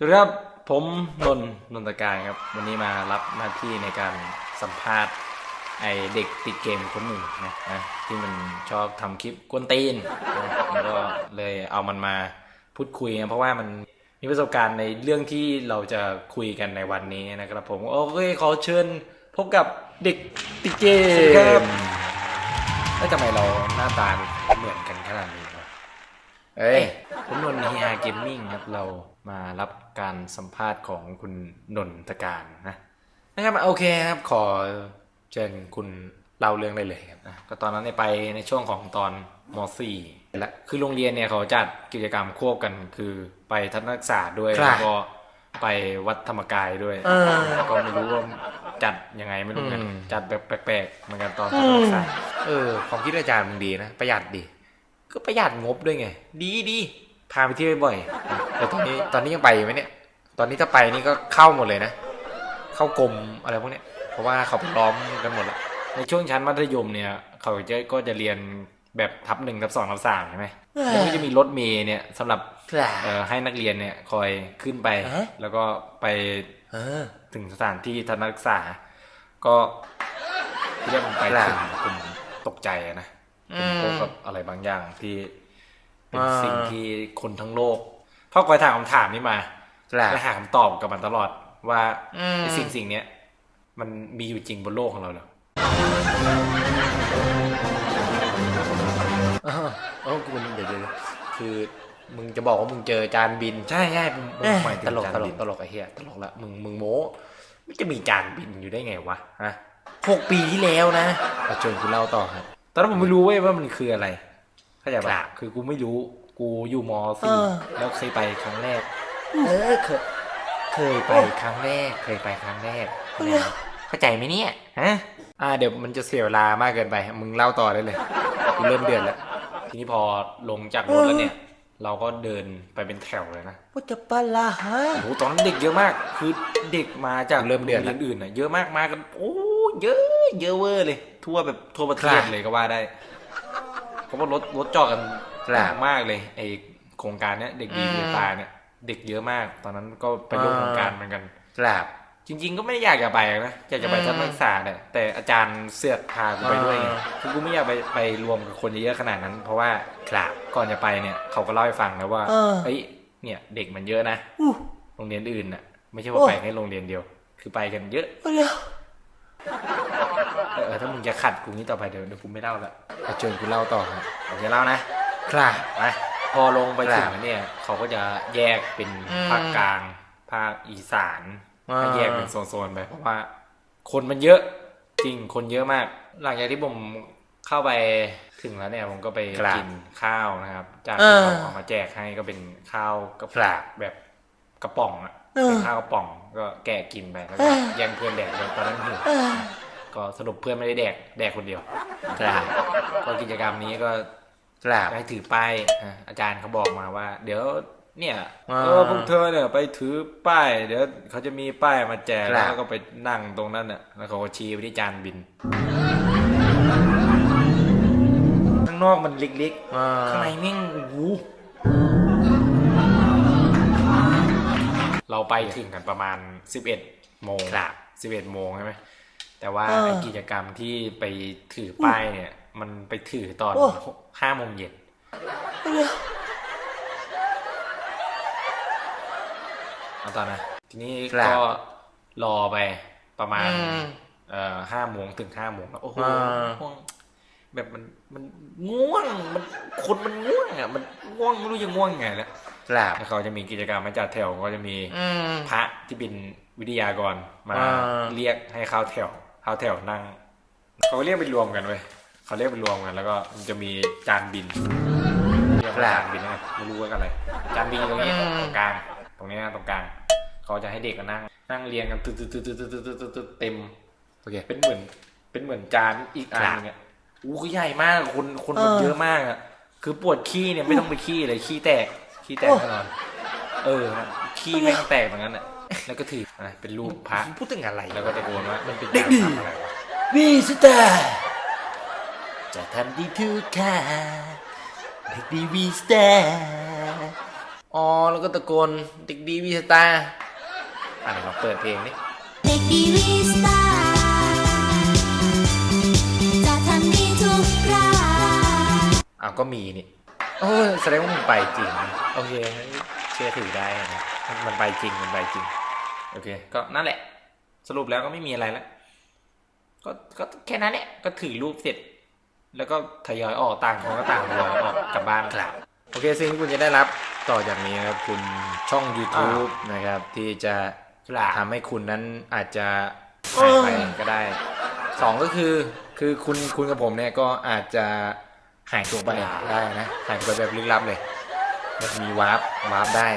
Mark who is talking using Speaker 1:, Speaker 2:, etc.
Speaker 1: สวัสดีครับผมนนท์นนทการครับ วันนี้มารับหน้าที่ในการสัมภาษณ์ไอเด็กติดเกมคนหนึ่งนะนะที่มันชอบทำคลิปกวนตีนนะแล้วก็เลยเอามันมาพูดคุยนะเพราะว่ามันมีประสบการณ์ในเรื่องที่เราจะคุยกันในวันนี้นะครับผมโอเคขอเชิญพบกับเด็กติดเกมแล้วทำไมเราหน้าตาเหมือนกันขนาดนี้วะ เอ้ยผมนนท์เฮียเกมมิ่งครับ เรามารับการสัมภาษณ์ของคุณนนทการนะนะครับโอเคครับขอเชิญคุณเล่าเรื่องได้เลยครับอะก็ตอนนั้นเนี่ยไปในช่วงของตอนม .4 และคือโรงเรียนเนี่ยเขาจัดกิจกรรมควบกันคือไปทัศนศึกษาด้วย
Speaker 2: ครับ
Speaker 1: แล้วก็ไปวัดธรรมกายด้วย
Speaker 2: เออ
Speaker 1: ก็ไม่รู้ว่าจัดยังไงไม่รู้เหมือนกัน
Speaker 2: อืม
Speaker 1: จัดแบบแปลกๆเหมือนกันตอนทัศนศึกษา
Speaker 2: เออความคิดอาจารย์มึงดีนะ ประหยัดดี
Speaker 1: ก็ประหยัดงบด้วยไง ดีดีพาไปเที่ยวบ่อยๆ
Speaker 2: แต่ตอนนี้ตอนนี้ยังไปอยู่ไหมเนี่ย ตอนนี้ถ้าไปนี่ก็เข้าหมดเลยนะ เข้ากรมอะไรพวกเนี้ย เพราะว่าเขาไปล้อมกันหมดละ
Speaker 1: ในช่วงชั้นมัธยมเนี่ย เขาจะก็จะเรียนแบบทับหนึ่งทับสองทับสามใช่ไหมแล้วก็จะมีรถเมล์เนี่ยสำหรับเอ่อให้นักเรียนเนี่ยคอยขึ้นไป
Speaker 2: ฮะ
Speaker 1: แล้วก็ไป
Speaker 2: เออ
Speaker 1: ถึงสถานที่ทัศนศึกษา ก็ที่เรียกมันไป
Speaker 2: ครับ
Speaker 1: ถึงผมตกใจอะ นะผมพบกับอะไรบางอย่างที่เป็น
Speaker 2: อ่า
Speaker 1: สิ่งที่คนทั้งโลกพ่อคอยถามคำถามนี้มา
Speaker 2: แหละ
Speaker 1: และหาคำตอบกับมันตลอดว่า
Speaker 2: อืม
Speaker 1: ไอ้สิ่งสิ่งเนี้ยมันมีอยู่จริงบนโลกของเราเหรอ
Speaker 2: เออเออกูเดี๋ยวเดี๋ยวคือมึงจะบอกว่ามึงเจอจานบิน
Speaker 1: ใช่ใช่ผมผม
Speaker 2: เอ้ย
Speaker 1: หมายถึง
Speaker 2: ตลก
Speaker 1: จาน
Speaker 2: ตล
Speaker 1: บิ
Speaker 2: ก
Speaker 1: น
Speaker 2: ตลกไอ้เหี้ยตลกละมึงมึงโม้
Speaker 1: มันจะมีจานบินอยู่ได้ไงวะฮะ
Speaker 2: หกปีที่แล้วนะเอาเชิญคุณเล่าต่อครับ
Speaker 1: ต อนนั้นผมไม่รู้เว้ยว่ามันคืออะไรเข้าใจ
Speaker 2: ครั
Speaker 1: ปะ
Speaker 2: บ
Speaker 1: คือกูไม่รู้กูอยู่ม
Speaker 2: เอ
Speaker 1: สี่
Speaker 2: อ
Speaker 1: แล้วเคยไปครั้งแรก
Speaker 2: เออเคยเคยไปครั้งแรก เคยไปครั้งแรก เข้าใจไหมเนี่ยฮะ
Speaker 1: อ่าเดี๋ยวมันจะเสียเวลามากเกินไป มึงเล่าต่อได้เลยกูเริ่มเดือดแล้ว ทีนี้พอลงจากรถแล้วเนี่ย เราก็เดินไปเป็นแถวเลยนะ
Speaker 2: ว่าจะปะลาฮะ
Speaker 1: โอ้โหตอนนั้นเด็กเยอะมาก คือเด็กมาจาก
Speaker 2: เริ่มเดือด
Speaker 1: โร
Speaker 2: แล้ว
Speaker 1: งเรียนอื่นน่ะเยอะมากมากันโอ้เยอะ เยอะเวอร์เลย ทั่วแบบทั่วประเทศ
Speaker 2: ครับ
Speaker 1: เลยก็ว่าได้เพราะว่ารถรถจอดกัน
Speaker 2: ครับ
Speaker 1: มากเลยไอโครงการเนี้ยเด็กดี
Speaker 2: อืม
Speaker 1: เดือตาเนี่ยเด็กเยอะมาก ตอนนั้นก็ไปร่วม
Speaker 2: อ่า
Speaker 1: โครงการเหมือนกัน
Speaker 2: กราบ
Speaker 1: จริง ๆ ก็ไม่ได้อยากจะไปนะอยากจะไป
Speaker 2: อืม
Speaker 1: ทัศนศึกษาเนี่ยแต่อาจารย์เสือกพากูไปด้วยไง
Speaker 2: อ่า
Speaker 1: คือกูไม่อยากไปไปรวมกับคนเยอะๆขนาดนั้น เพราะว่า
Speaker 2: ครับ
Speaker 1: ก่อนจะไปเนี่ยเขาก็เล่าให้ฟังนะว่า
Speaker 2: เออ
Speaker 1: เอ้ยเนี่ยเด็กมันเยอะนะ
Speaker 2: อู้
Speaker 1: โรงเรียนอื่นน่ะ ไม่ใช่ว่า
Speaker 2: โอ้
Speaker 1: ไปแค่โรงเรียนเดียว คือไปกันเยอะ
Speaker 2: เอาเร็ว
Speaker 1: เออเออถ้ามึงจะขัดกูนี้ต่อไปเดี๋ยวเดี๋ยวกูไม่เล่าละ
Speaker 2: เอาเชิญคุณเล่าต่อครับ
Speaker 1: ผมจะเล่านะครับนะพอลงไปถึงแล้วเนี่ยเขาก็จะแยกเป็น
Speaker 2: อืม
Speaker 1: ภาคกลาง ภาคอีสาน
Speaker 2: อ่า
Speaker 1: ให้แยกเป็นโซนๆไปเพราะว่า คนมันเยอะจริงคนเยอะมาก หลังจากที่ผมเข้าไปถึงแล้วเนี่ยผมก็ไป
Speaker 2: ครับ
Speaker 1: กินข้าวนะครับ จาก
Speaker 2: เอ
Speaker 1: ที่
Speaker 2: อ
Speaker 1: เขาเอามาแจกให้ก็เป็นข้าวกระ
Speaker 2: ครับ
Speaker 1: แบบกระป๋องอะ
Speaker 2: เออ
Speaker 1: เป็นข้าวกระป๋อง ก็แกะกินไปแล้วก็
Speaker 2: เออ
Speaker 1: แย่งเพื่อนแดกเลยตอนนั้นหิว
Speaker 2: เออ
Speaker 1: ก็สรุปเพื่อนไม่ได้แดกแดกคนเดียว
Speaker 2: ครับ
Speaker 1: ก็กิจกรรมนี้ก็
Speaker 2: กราบ
Speaker 1: ให้ถือป้ายอะอาจารย์เขาบอกมาว่า เดี๋ยวเนี่ย
Speaker 2: อ่า
Speaker 1: เออพวกเธอเนี่ยไปถือป้ายเดี๋ยวเขาจะมีป้ายมาแจก
Speaker 2: ครับ
Speaker 1: แล้วก็ไปนั่งตรงนั้นน่ะแล้วเขาก็ชี้ไปที่จานบินข้างนอกมันเล็ก
Speaker 2: อ่า
Speaker 1: ๆข้างในแม่งโอ้โห เราไปถึงกันประมาณ11โมง
Speaker 2: ครับ
Speaker 1: 11โมงใช่ไหมแต่ว่า
Speaker 2: เออ
Speaker 1: ไอ้กิจกรรมที่ไปถือป้ายเนี่ย มันไปถือตอน
Speaker 2: โอ้
Speaker 1: ห้าโมงเย็น
Speaker 2: เอาเร็ว
Speaker 1: เอาตอนนะทีนี้
Speaker 2: ครับ
Speaker 1: ก็รอไปประมาณ
Speaker 2: อืม
Speaker 1: เอ่อห้าโมงถึงห้าโมงแล้วโอ้โห
Speaker 2: อ่า
Speaker 1: ง่วงแบบมันมันง่วงมันคนมันง่วงอะมันง่วงไม่รู้จะง่วงยังไงแล้ว
Speaker 2: คบ
Speaker 1: เขาจะมีกิจกรรมมาจัดแถวก็จะมีพระที่เป็นวิทยากรมาเรียกให้เข้าแถวเข้าแถวนั่งเขาเรียกไปรวมกันเว้ยเขาเรียกไปรวมกัน แล้วก็มันจะมีจานบินจานบินนะไม่รู้ว่ากันอะไร จานบินตรงนี้ตรงกลาง ตรงนี้ตรงกลางเขาจะให้เด็กนั่ง นั่งเรียงกันตึ๊ดตึ๊ดตึ๊ดตึ๊ดเต็ม
Speaker 2: โอเค
Speaker 1: เป็นเหมือน เป็นเหมือนจานอีกอันนึงเนี่ยอู้ใหญ่มากคนคนมันเยอะมากอะคือปวดขี้เนี่ยไม่ต้องไปขี้เลยขี้แตก ขี้แตก
Speaker 2: โอ้
Speaker 1: แน่นอน เออนะขี้แม่งแตกเหมือนกันอะ แล้วก็ถืออะเป็นรูปพระ
Speaker 2: พูดถึงอะไร
Speaker 1: แล้วก็ตะโกนว่ามันเป็น
Speaker 2: เด็ก
Speaker 1: การ
Speaker 2: ดี
Speaker 1: ทำอะไรวะ
Speaker 2: วีสตาร์จะทำดีทุกค่าเด็กดีวีสตาร์อ๋อ
Speaker 1: อ๋อ แล้วก็ตะโกนเด็กดีวีสตาร์อะเดี๋ยวเราเปิดเพลงนี่
Speaker 3: เด็กดีวีสตาร์จะทำดีทุกครา
Speaker 1: อ้าวก็มีนี่ โอ้ยแสดงว่ามันไปจริงนะโอเค เชื่อถือได้นะมันมันไปจริง มันไปจริง โอเค ก็นั่นแหละ สรุปแล้วก็ไม่มีอะไรแล้ว ก็ก็แค่นั้นแหละ ก็ถือรูปเสร็จ แล้วก็ทยอยออกต่างคนก็ต่างทยอยออกกลับบ้านครับ โอเคสิ่งที่คุณจะได้รับต่อจากนี้นะครับคุณช่อง YouTube นะครับ ที่จะ
Speaker 2: ครับ
Speaker 1: ทำให้คุณนั้นอาจจะหายไปก็ได้สองก็คือ คือคุณคุณกับผมเนี่ยก็อาจจะ หายตัวไปได้นะหายตัวไปแบบลึกลับเลยแบบมีวาร์ปวาร์ปได้